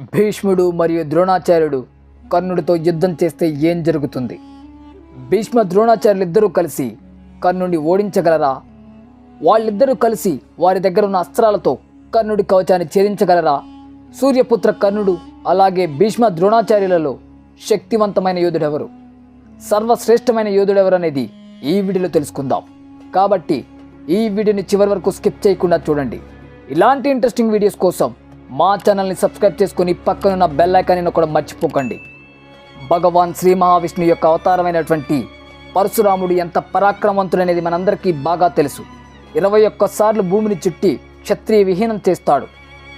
భీష్ముడు మరియు ద్రోణాచార్యుడు కర్ణుడితో యుద్ధం చేస్తే ఏం జరుగుతుంది? భీష్మ ద్రోణాచార్యులు ఇద్దరూ కలిసి కర్ణుడిని ఓడించగలరా? వాళ్ళిద్దరూ కలిసి వారి దగ్గర ఉన్న అస్త్రాలతో కర్ణుడి కవచాన్ని ఛేదించగలరా? సూర్యపుత్ర కర్ణుడు అలాగే భీష్మ ద్రోణాచార్యులలో శక్తివంతమైన యోధుడెవరు? సర్వశ్రేష్టమైన యోధుడెవరు అనేది ఈ వీడియోలో తెలుసుకుందాం. కాబట్టి ఈ వీడియోని చివరి వరకు స్కిప్ చేయకుండా చూడండి. ఇలాంటి ఇంట్రెస్టింగ్ వీడియోస్ కోసం మా ఛానల్ని సబ్స్క్రైబ్ చేసుకుని పక్కనున్న బెల్ ఐకాన్ని కూడా మర్చిపోకండి. భగవాన్ శ్రీ మహావిష్ణు యొక్క అవతారమైనటువంటి పరశురాముడు ఎంత పరాక్రమవంతుడనేది మనందరికీ బాగా తెలుసు. ఇరవై ఒక్కసార్లు భూమిని చుట్టి క్షత్రియ విహీనం చేస్తాడు.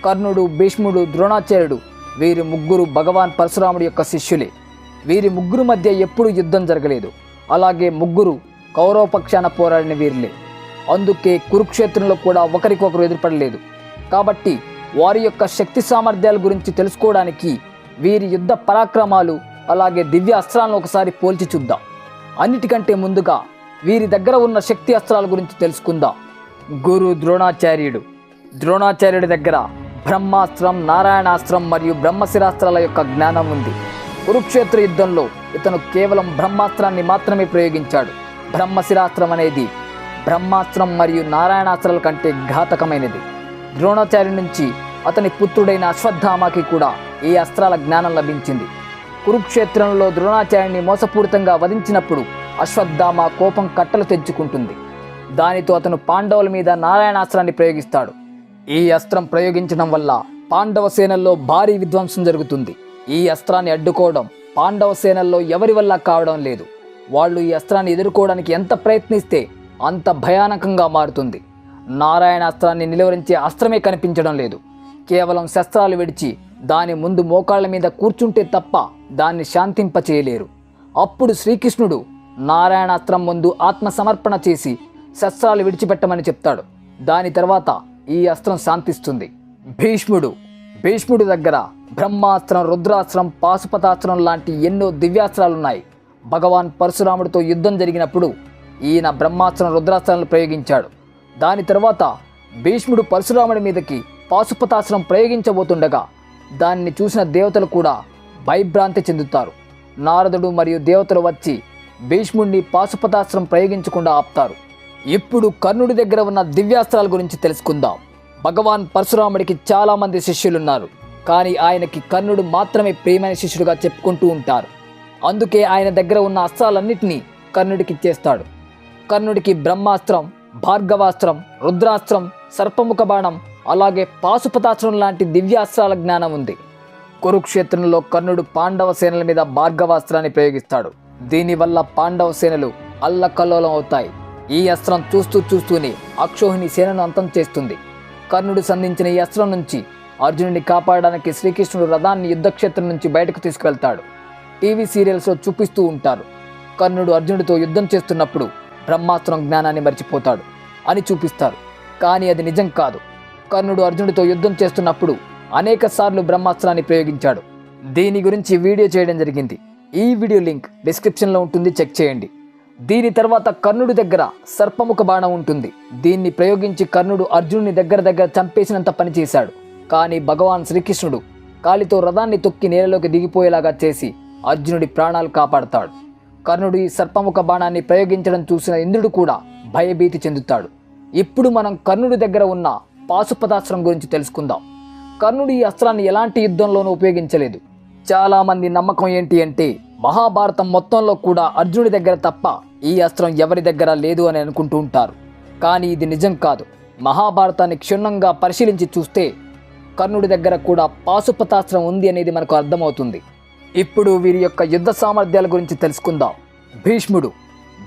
కర్ణుడు భీష్ముడు ద్రోణాచార్యుడు వీరి ముగ్గురు భగవాన్ పరశురాముడి యొక్క శిష్యులే. వీరి ముగ్గురు మధ్య ఎప్పుడూ యుద్ధం జరగలేదు. అలాగే ముగ్గురు కౌరవపక్షాన పోరాడిన వీరులే. అందుకే కురుక్షేత్రంలో కూడా ఒకరికొకరు ఎదురుపడలేదు. కాబట్టి వారి యొక్క శక్తి సామర్థ్యాల గురించి తెలుసుకోవడానికి వీరి యుద్ధ పరాక్రమాలు అలాగే దివ్య అస్త్రాలను ఒకసారి పోల్చి చూద్దాం. అన్నిటికంటే ముందుగా వీరి దగ్గర ఉన్న శక్తి అస్త్రాల గురించి తెలుసుకుందాం. గురు ద్రోణాచార్యుడు. ద్రోణాచార్యుడి దగ్గర బ్రహ్మాస్త్రం నారాయణాస్త్రం మరియు బ్రహ్మశిరాస్త్రాల యొక్క జ్ఞానం ఉంది. కురుక్షేత్ర యుద్ధంలో ఇతను కేవలం బ్రహ్మాస్త్రాన్ని మాత్రమే ప్రయోగించాడు. బ్రహ్మశిరాస్త్రం అనేది బ్రహ్మాస్త్రం మరియు నారాయణాస్త్రాల కంటే ఘాతకమైనది. ద్రోణాచార్య నుంచి అతని పుత్రుడైన అశ్వత్థామకి కూడా ఈ అస్త్రాల జ్ఞానం లభించింది? కురుక్షేత్రంలో ద్రోణాచార్యుని మోసపూరితంగా వధించినప్పుడు అశ్వత్థామ కోపం కట్టలు తెచ్చుకుంటుంది దానితో అతను పాండవుల మీద నారాయణాస్త్రాన్ని ప్రయోగిస్తాడు. ఈ అస్త్రం ప్రయోగించడం వల్ల పాండవ సేనల్లో భారీ విధ్వంసం జరుగుతుంది. ఈ అస్త్రాన్ని అడ్డుకోవడం పాండవ సేనల్లో ఎవరి వల్ల కావడం లేదు. వాళ్ళు ఈ అస్త్రాన్ని ఎదుర్కోవడానికి ఎంత ప్రయత్నిస్తే అంత భయానకంగా మారుతుంది. నారాయణాస్త్రాన్ని నిలువరించే అస్త్రమే కనిపించడం లేదు. కేవలం శస్త్రాలు విడిచి దాని ముందు మోకాళ్ళ మీద కూర్చుంటే తప్ప దాన్ని శాంతింపచేయలేరు. అప్పుడు శ్రీకృష్ణుడు నారాయణాస్త్రం ముందు ఆత్మ సమర్పణ చేసి శస్త్రాలు విడిచిపెట్టమని చెప్తాడు. దాని తర్వాత ఈ అస్త్రం శాంతిస్తుంది. భీష్ముడు భీష్ముడి దగ్గర బ్రహ్మాస్త్రం రుద్రాస్త్రం పాశుపతాస్త్రం లాంటి ఎన్నో దివ్యాస్త్రాలున్నాయి. భగవాన్ పరశురాముడితో యుద్ధం జరిగినప్పుడు ఈయన బ్రహ్మాస్త్రం రుద్రాస్త్రాలను ప్రయోగించాడు. దాని తర్వాత భీష్ముడు పరశురాముడి మీదకి పాశుపతాస్త్రం ప్రయోగించబోతుండగా దాన్ని చూసిన దేవతలు కూడా భయభ్రాంతి చెందుతారు. నారదుడు మరియు దేవతలు వచ్చి భీష్ముడిని పాశుపతాస్త్రం ప్రయోగించకుండా ఆపుతారు. ఇప్పుడు కర్ణుడి దగ్గర ఉన్న దివ్యాస్త్రాల గురించి తెలుసుకుందాం. భగవాన్ పరశురాముడికి చాలామంది శిష్యులున్నారు. కానీ ఆయనకి కర్ణుడు మాత్రమే ప్రియమైన శిష్యుడుగా చెప్పుకుంటూ ఉంటారు. అందుకే ఆయన దగ్గర ఉన్న అస్త్రాలన్నింటినీ కర్ణుడికి ఇచ్చేస్తాడు. కర్ణుడికి బ్రహ్మాస్త్రం భార్గవాస్త్రం రుద్రాస్త్రం సర్పముఖ బాణం అలాగే పాశుపతాస్త్రం లాంటి దివ్యాస్త్రాల జ్ఞానం ఉంది. కురుక్షేత్రంలో కర్ణుడు పాండవ సేనల మీద భార్గవాస్త్రాన్ని ప్రయోగిస్తాడు. దీనివల్ల పాండవ సేనలు అల్లకల్లోలం అవుతాయి. ఈ అస్త్రం చూస్తూ చూస్తూనే అక్షోహిణి సేనను అంతం చేస్తుంది. కర్ణుడు సంధించిన ఈ అస్త్రం నుంచి అర్జునుడిని కాపాడడానికి శ్రీకృష్ణుడు రథాన్ని యుద్ధక్షేత్రం నుంచి బయటకు తీసుకువెళ్తాడు. టీవీ సీరియల్స్లో చూపిస్తూ ఉంటారు. కర్ణుడు అర్జునుడితో యుద్ధం చేస్తున్నప్పుడు బ్రహ్మాస్త్రం జ్ఞానాన్ని మర్చిపోతాడు అని చూపిస్తారు. కానీ అది నిజం కాదు. కర్ణుడు అర్జునుడితో యుద్ధం చేస్తున్నప్పుడు అనేక సార్లు బ్రహ్మాస్త్రాన్ని ప్రయోగించాడు. దీని గురించి వీడియో చేయడం జరిగింది. ఈ వీడియో లింక్ డిస్క్రిప్షన్లో ఉంటుంది. చెక్ చేయండి. దీని తర్వాత కర్ణుడి దగ్గర సర్పముఖ బాణం ఉంటుంది. దీన్ని ప్రయోగించి కర్ణుడు అర్జునుని దగ్గర దగ్గర చంపేసినంత పనిచేశాడు కానీ భగవాన్ శ్రీకృష్ణుడు కాలితో రథాన్ని తొక్కి నేలలోకి దిగిపోయేలాగా చేసి అర్జునుడి ప్రాణాలు కాపాడతాడు. కర్ణుడు ఈ సర్పముఖ బాణాన్ని ప్రయోగించడం చూసిన ఇంద్రుడు కూడా భయభీతి చెందుతాడు. ఇప్పుడు మనం కర్ణుడి దగ్గర ఉన్న పాశుపతాస్త్రం గురించి తెలుసుకుందాం. కర్ణుడు ఈ అస్త్రాన్ని ఎలాంటి యుద్ధంలోనూ ఉపయోగించలేదు. చాలామంది నమ్మకం ఏంటి అంటే మహాభారతం మొత్తంలో కూడా అర్జునుడి దగ్గర తప్ప ఈ అస్త్రం ఎవరి దగ్గర లేదు అని అనుకుంటూ ఉంటారు. కానీ ఇది నిజం కాదు. మహాభారతాన్ని క్షుణ్ణంగా పరిశీలించి చూస్తే కర్ణుడి దగ్గర కూడా పాశుపతాస్త్రం ఉంది అనేది మనకు అర్థమవుతుంది. ఇప్పుడు వీరి యొక్క యుద్ధ సామర్థ్యాల గురించి తెలుసుకుందాం. భీష్ముడు.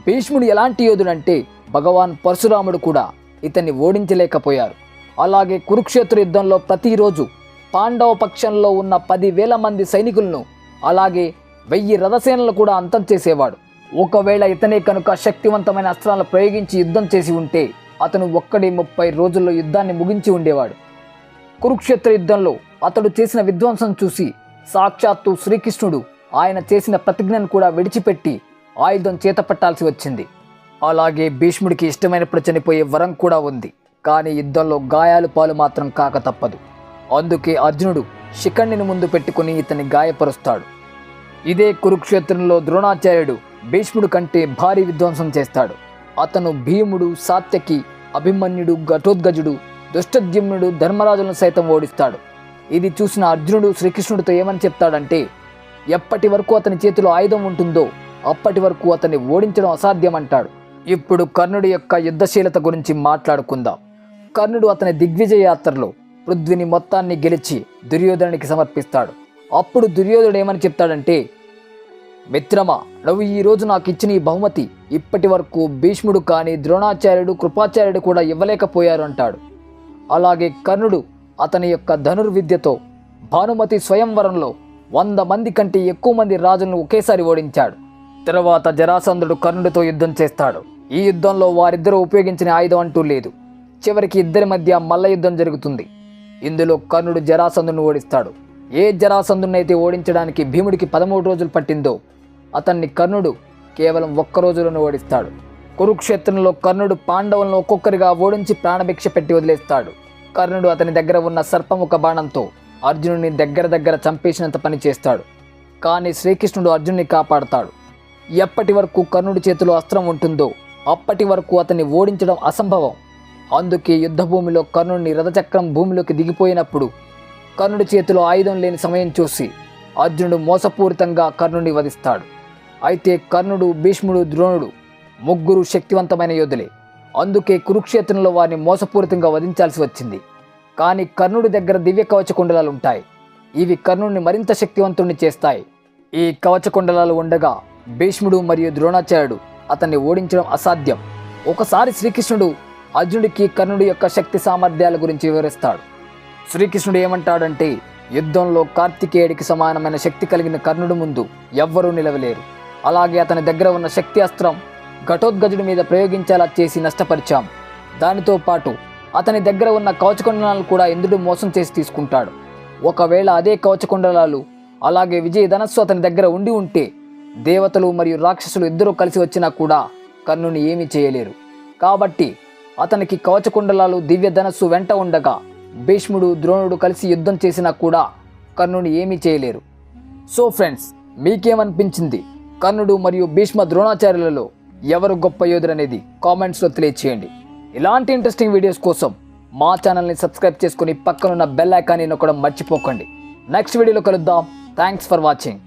భీష్ముడు ఎలాంటి యోధుడంటే భగవాన్ పరశురాముడు కూడా ఇతన్ని ఓడించలేకపోయారు. అలాగే కురుక్షేత్ర యుద్ధంలో ప్రతిరోజు పాండవ పక్షంలో ఉన్న పదివేల మంది సైనికులను అలాగే వెయ్యి రథసేనలు కూడా అంతం చేసేవాడు. ఒకవేళ ఇతనే కనుక శక్తివంతమైన అస్త్రాలను ప్రయోగించి యుద్ధం చేసి ఉంటే అతను ఒక్కడి ముప్పై రోజుల్లో యుద్ధాన్ని ముగించి ఉండేవాడు. కురుక్షేత్ర యుద్ధంలో అతడు చేసిన విధ్వంసం చూసి సాక్షాత్తు శ్రీకృష్ణుడు ఆయన చేసిన ప్రతిజ్ఞను కూడా విడిచిపెట్టి ఆయుధం చేతపట్టాల్సి వచ్చింది. అలాగే భీష్ముడికి ఇష్టమైనప్పుడు చనిపోయే వరం కూడా ఉంది. కానీ యుద్ధంలో గాయాలు పాలు మాత్రం కాక తప్పదు. అందుకే అర్జునుడు శిఖండిని ముందు పెట్టుకుని ఇతన్ని గాయపరుస్తాడు. ఇదే కురుక్షేత్రంలో ద్రోణాచార్యుడు భీష్ముడు కంటే భారీ విధ్వంసం చేస్తాడు. అతను భీముడు సాత్యకి అభిమన్యుడు ఘటోద్గజుడు దుష్టద్యుమ్నుడు ధర్మరాజులను సైతం ఓడిస్తాడు. ఇది చూసిన అర్జునుడు శ్రీకృష్ణుడితో ఏమని చెప్తాడంటే ఎప్పటి వరకు అతని చేతిలో ఆయుధం ఉంటుందో అప్పటి వరకు అతన్ని ఓడించడం అసాధ్యం అంటాడు ఇప్పుడు కర్ణుడి యొక్క యుద్ధశీలత గురించి మాట్లాడుకుందాం. కర్ణుడు అతని దిగ్విజయ యాత్రలో పృథ్వీని మొత్తాన్ని గెలిచి దుర్యోధనునికి సమర్పిస్తాడు. అప్పుడు దుర్యోధనుడు ఏమని చెప్తాడంటే మిత్రమా నువ్వు ఈ రోజు నాకు ఇచ్చిన ఈ బహుమతి ఇప్పటి వరకు భీష్ముడు కానీ ద్రోణాచార్యుడు కృపాచార్యుడు కూడా ఇవ్వలేకపోయారు అంటాడు. అలాగే కర్ణుడు అతని యొక్క ధనుర్విద్యతో భానుమతి స్వయంవరంలో వంద మంది కంటే ఎక్కువ మంది రాజులను ఒకేసారి ఓడించాడు. తర్వాత జరాసంధుడు కర్ణుడితో యుద్ధం చేస్తాడు. ఈ యుద్ధంలో వారిద్దరూ ఉపయోగించిన ఆయుధం అంటూ లేదు. చివరికి ఇద్దరి మధ్య మల్ల యుద్ధం జరుగుతుంది. ఇందులో కర్ణుడు జరాసంధుని ఓడిస్తాడు. ఏ జరాసంధునైతే ఓడించడానికి భీముడికి పదమూడు రోజులు పట్టిందో అతన్ని కర్ణుడు కేవలం ఒక్క రోజులోనే ఓడిస్తాడు. కురుక్షేత్రంలో కర్ణుడు పాండవులను ఒక్కొక్కరిగా ఓడించి ప్రాణభిక్ష పెట్టి వదిలేస్తాడు. కర్ణుడు అతని దగ్గర ఉన్న సర్పముఖ బాణంతో అర్జునుడిని దగ్గర దగ్గర చంపేసినంత పని చేస్తాడు. కానీ శ్రీకృష్ణుడు అర్జునుని కాపాడతాడు. ఎప్పటి వరకు కర్ణుడి చేతిలో అస్త్రం ఉంటుందో అప్పటి వరకు అతన్ని ఓడించడం అసంభవం. అందుకే యుద్ధభూమిలో కర్ణుడిని రథచక్రం భూమిలోకి దిగిపోయినప్పుడు కర్ణుడి చేతిలో ఆయుధం లేని సమయం చూసి అర్జునుడు మోసపూరితంగా కర్ణుడిని వధిస్తాడు. అయితే కర్ణుడు భీష్ముడు ద్రోణుడు ముగ్గురు శక్తివంతమైన యోధులే. అందుకే కురుక్షేత్రంలో వారిని మోసపూరితంగా వధించాల్సి వచ్చింది. కానీ కర్ణుడి దగ్గర దివ్య కవచకుండలాలు ఉంటాయి. ఇవి కర్ణుడిని మరింత శక్తివంతుణ్ణి చేస్తాయి. ఈ కవచకుండలాలు ఉండగా భీష్ముడు మరియు ద్రోణాచార్యుడు అతన్ని ఓడించడం అసాధ్యం. ఒకసారి శ్రీకృష్ణుడు అర్జునుడికి కర్ణుడి యొక్క శక్తి సామర్థ్యాల గురించి వివరిస్తాడు. శ్రీకృష్ణుడు ఏమంటాడంటే యుద్ధంలో కార్తికేయుడికి సమానమైన శక్తి కలిగిన కర్ణుడు ముందు ఎవ్వరూ నిలవలేరు. అలాగే అతని దగ్గర ఉన్న శక్తి అస్త్రం ఘటోద్గజుడి మీద ప్రయోగించేలా చేసి నష్టపరిచాం. దానితో పాటు అతని దగ్గర ఉన్న కవచకుండలాలను కూడా ఇంద్రుడు మోసం చేసి తీసుకుంటాడు. ఒకవేళ అదే కవచకుండలాలు అలాగే విజయ ధనస్సు అతని దగ్గర ఉండి ఉంటే దేవతలు మరియు రాక్షసులు ఇద్దరూ కలిసి వచ్చినా కూడా కర్ణుని ఏమీ చేయలేరు. కాబట్టి అతనికి కవచకుండలాలు దివ్య ధనస్సు వెంట ఉండగా భీష్ముడు ద్రోణుడు కలిసి యుద్ధం చేసినా కూడా కర్ణుని ఏమీ చేయలేరు. సో ఫ్రెండ్స్ మీకేమనిపించింది? కర్ణుడు మరియు భీష్మ ద్రోణాచార్యులలో ఎవరు గొప్ప యోధుడు అనేది కామెంట్స్లో తెలియచేయండి. ఇలాంటి ఇంట్రెస్టింగ్ వీడియోస్ కోసం మా ఛానల్ని సబ్స్క్రైబ్ చేసుకుని పక్కనున్న బెల్ ఐకాన్ని నొక్కడం మర్చిపోకండి. నెక్స్ట్ వీడియోలో కలుద్దాం. Thanks for watching